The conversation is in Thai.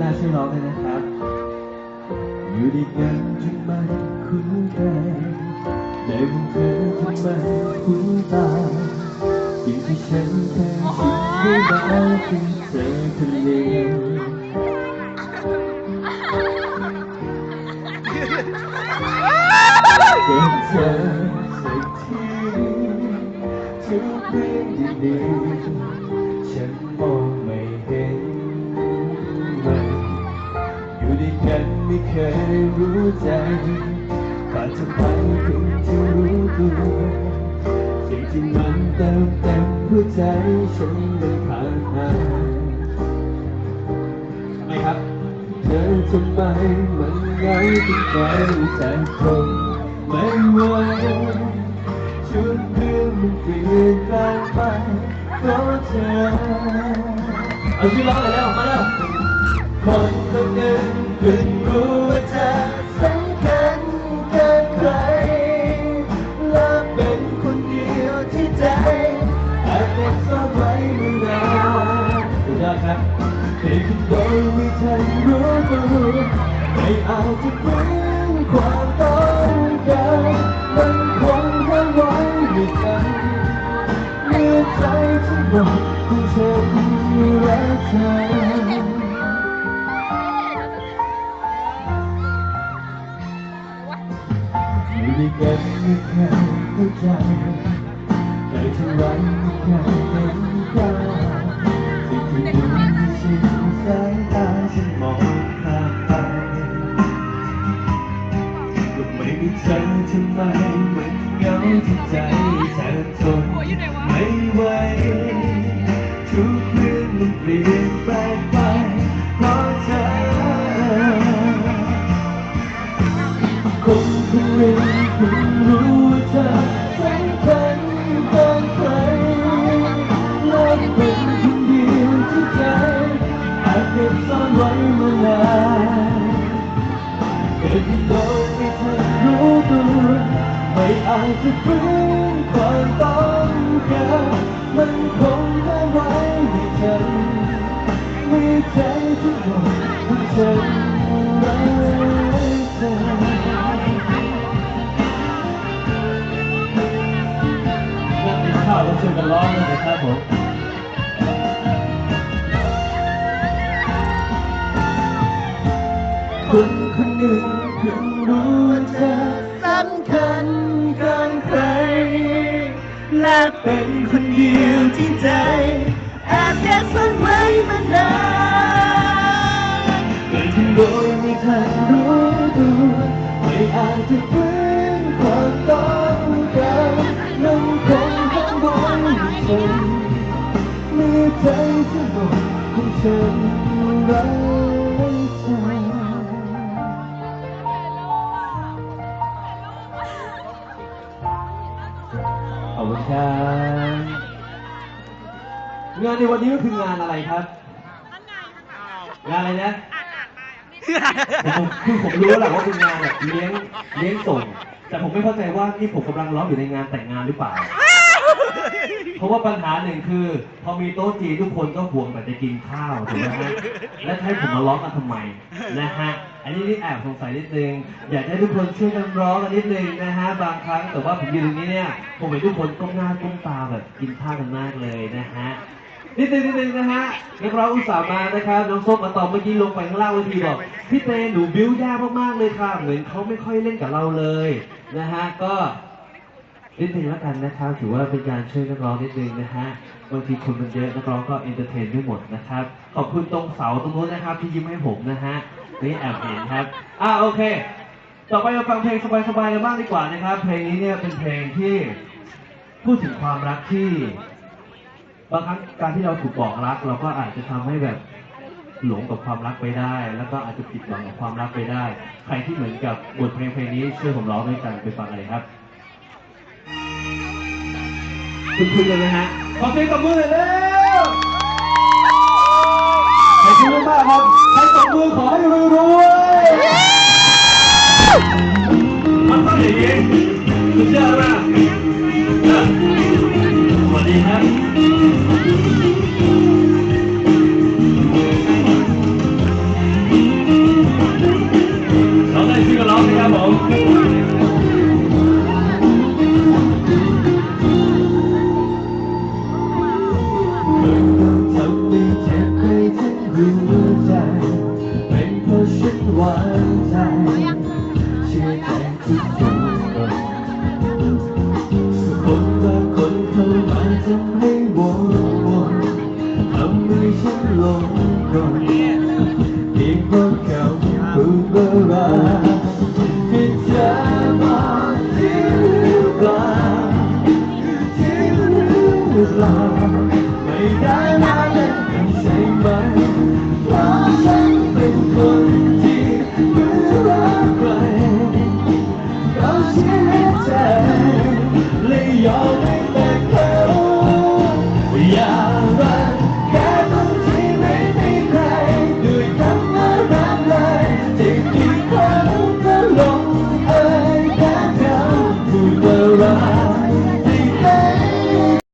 หน้าช่วยร้องด้วยนะครับ อยู่ด้วยกันจนไมคุ้นเคยได้มองเธอจนไมคุ้นตาสิ่งที่ฉันเคยคิดไม่ได้คือเธอคนเดียวเก็บเธอสักทีทุกเรื่องดีๆฉัน ยรู้ใจก่อนจะไปเพิ่งจะรู้ตัวสิ่งที่มันเติมเต็มหัวใจฉันมันผ่านหาทำไมครับเธอทำไมมันเหงาจนใจจะทนไม่ไหวชุดเพื่อนมันเปลี่ยนแปลงไปเพราะเธอเอาชื่อร้องเลยแล้วมาแล้วคนคนหนึ่งเพิ่งรู้ว่า เธอสำคัญเกินใคร และเป็นคนเดียวที่ใจอาจเก็บซ่อนไว้มานานสุดยอดครับเพียงคุณโดยไม่ทันรู้ตัวไม่อาจจะฟื้นความ เยู่ด้วยกันไม่เคยเข้าใจใจเท่าไรไม่เคยเห็นค่าสิ่งที่ดูไม่ชินสายตาฉันมองข้ามไปก็ไม่มีเธอทำไม พิ่งรู้ว่าเธอสำคัญเกินใครและเป็นคนเดียวที่ใจอาจเก็บซ่อนไว้มานานเป็นโดยไม่ทันรู้ตัวไม่อาจจะฟื้นความต้องการมันคงได้ไว้ไม่ทันมีใจทุกหมดของฉันไว้เธอ ข้าวแล้วช่วยกันร้องด้วยนะครับผมคนคนหนึ่งเพิ่งรู้ว่าเธอสำคัญเกินใคร และเป็นคนเดียวที่ใจแอบเก็บซ่อนไว้มานานเกิดขึ้นโดยไม่ทันรู้ตัวไม่อาจจะ ฉันเมื่อใจทั้งหมดของฉันไร้เธอขอบคุณครับงานในวันนี้ก็คืองานอะไรครับ งานอะไรนะผมคือผมรู้แหละว่าเป็นงานแบบเลี้ยงเลี้ยงส่ง แต่ผมไม่เข้าใจว่านี่ผมกำลังร้องอยู่ในงานแต่งงานหรือเปล่า เพราะว่าปัญหาหนึ่งคือ พอมีโต๊ะจีนทุกคนก็ห่วงแต่จะกินข้าวถูกไหมฮะและให้ผมมาร้องกันทำไมนะฮะอันนี้นี่แอบสงสัยนิดนึงอยากให้ทุกคนช่วยกันร้องกันนิดนึงนะฮะบางครั้งแต่ว่าผมยืนตรงนี้เนี่ยผมเห็นทุกคนก้มหน้าก้มตาแบบกินข้าวกันมากเลยนะฮะนิดนึงนิดนึงนะฮะนักร้องอุตส่าห์มานะครับน้องส้มมาตอมเมื่อกี้ลงไปข้างล่างเวทีบอกพี่เตหนูบิ้วยากมากๆเลยค่ะเหมือนเขาไม่ค่อยเล่นกับเราเลยนะฮะก็ นิดนึงแล้วกันนะครับถือว่าเป็นการช่วยนักร้องนิดนึงนะฮะบางทีคนมันเยอะนักร้องก็เอนเตอร์เทนไม่หมดนะครับขอบคุณตรงเสาตรงโน้นนะครับที่ยิ้มให้ผมนะฮะนี่แอบเห็นครับอ่าโอเค ต่อไปเราฟังเพลงสบายๆกันบ้างดีกว่านะครับ เพลงนี้เนี่ยเป็นเพลงที่พูดถึงความรักที่บางครั้งการที่เราถูกบอกรัก เราก็อาจจะทำให้แบบหลงกับความรักไปได้ แล้วก็อาจจะผิดหวังกับความรักไปได้ ใครที่เหมือนกับบทเพลงเพลงนี้ช่วยผมร้องด้วยกันไปฟังเลยครับ คุณคุณเลยนะฮะ ขอเสียงตบมือเลยเร็วขอบคุณมากครับใช้ตบมือขอให้รวยๆมันต้องอย่างนี้สุดยอดมาก